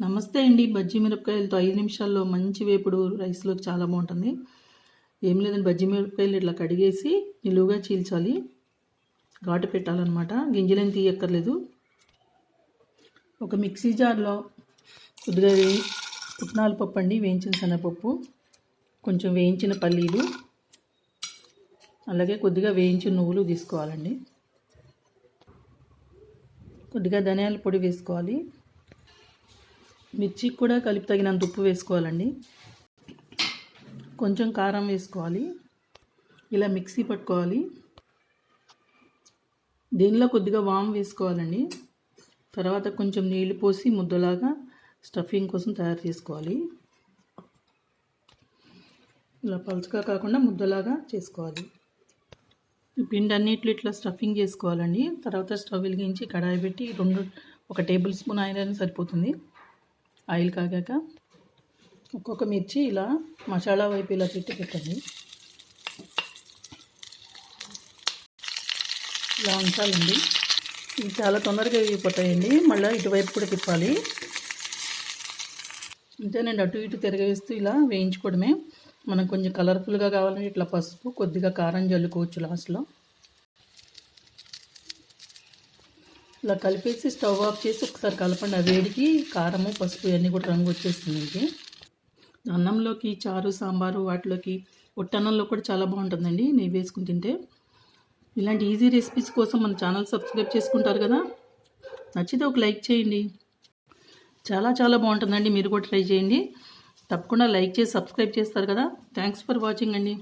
నమస్తే అండి. బజ్జీ మిరపకాయలతో ఐదు నిమిషాల్లో మంచి వేపుడు రైస్లోకి చాలా బాగుంటుంది. ఏం లేదండి బజ్జీ మిరపకాయలు ఇట్లా కడిగేసి నిలువుగా చీల్చాలి. ఘాటు పెట్టాలన్నమాట. గింజలేం తీయక్కర్లేదు. ఒక మిక్సీ జార్లో కొద్దిగా వేయి పుట్నాల పప్పు అండి వేయించిన శనగపప్పు కొంచెం వేయించిన పల్లీలు అలాగే కొద్దిగా వేయించిన నువ్వులు తీసుకోవాలండి. కొద్దిగా ధనియాల పొడి వేసుకోవాలి. మిర్చికి కూడా కలిపి తగినంత ఉప్పు వేసుకోవాలండి. కొంచెం కారం వేసుకోవాలి. ఇలా మిక్సీ పట్టుకోవాలి. దీనిలో కొద్దిగా వామ్ వేసుకోవాలండి. తర్వాత కొంచెం నీళ్ళు పోసి ముద్దలాగా స్టఫింగ్ కోసం తయారు చేసుకోవాలి. ఇలా పలుచగా కాకుండా ముద్దలాగా చేసుకోవాలి. పిండి అన్నిట్లు ఇట్లా స్టఫింగ్ చేసుకోవాలండి. తర్వాత స్టవ్ వెలిగించి కడాయి పెట్టి రెండు ఒక టేబుల్ స్పూన్ ఆయిల్ అయినా సరిపోతుంది. ఆయిల్ కాగాక ఒక్కొక్క మిర్చి ఇలా మసాలా వైపు ఇలా పెట్టి పెట్టండి. ఇలా ఉంచాలండి. ఇవి చాలా తొందరగా వేగిపోతాయండి మళ్ళీ ఇటువైపు కూడా తిప్పాలి. అంతేనండి అటు ఇటు తిరగవేస్తూ ఇలా వేయించుకోవడమే. మనకు కొంచెం కలర్ఫుల్గా కావాలంటే ఇట్లా పసుపు కొద్దిగా కారం జల్లుకోవచ్చు లాస్ట్లో ఇలా కలిపేసి స్టవ్ ఆఫ్ చేసి ఒకసారి కలపండి. ఆ వేడికి కారము పసుపు ఇవన్నీ కూడా రంగు వచ్చేస్తుందండి అన్నంలోకి చారు సాంబారు వాటిలోకి ఒట్టన్నంలో కూడా చాలా బాగుంటుందండి నెయ్యి వేసుకుని తింటే. ఇలాంటి ఈజీ రెసిపీస్ కోసం మన ఛానల్ సబ్స్క్రైబ్ చేసుకుంటారు కదా. నచ్చితే ఒక లైక్ చేయండి. చాలా చాలా బాగుంటుందండి. మీరు కూడా ట్రై చేయండి. తప్పకుండా లైక్ చేసి సబ్స్క్రైబ్ చేస్తారు కదా. థ్యాంక్స్ ఫర్ వాచింగ్ అండి.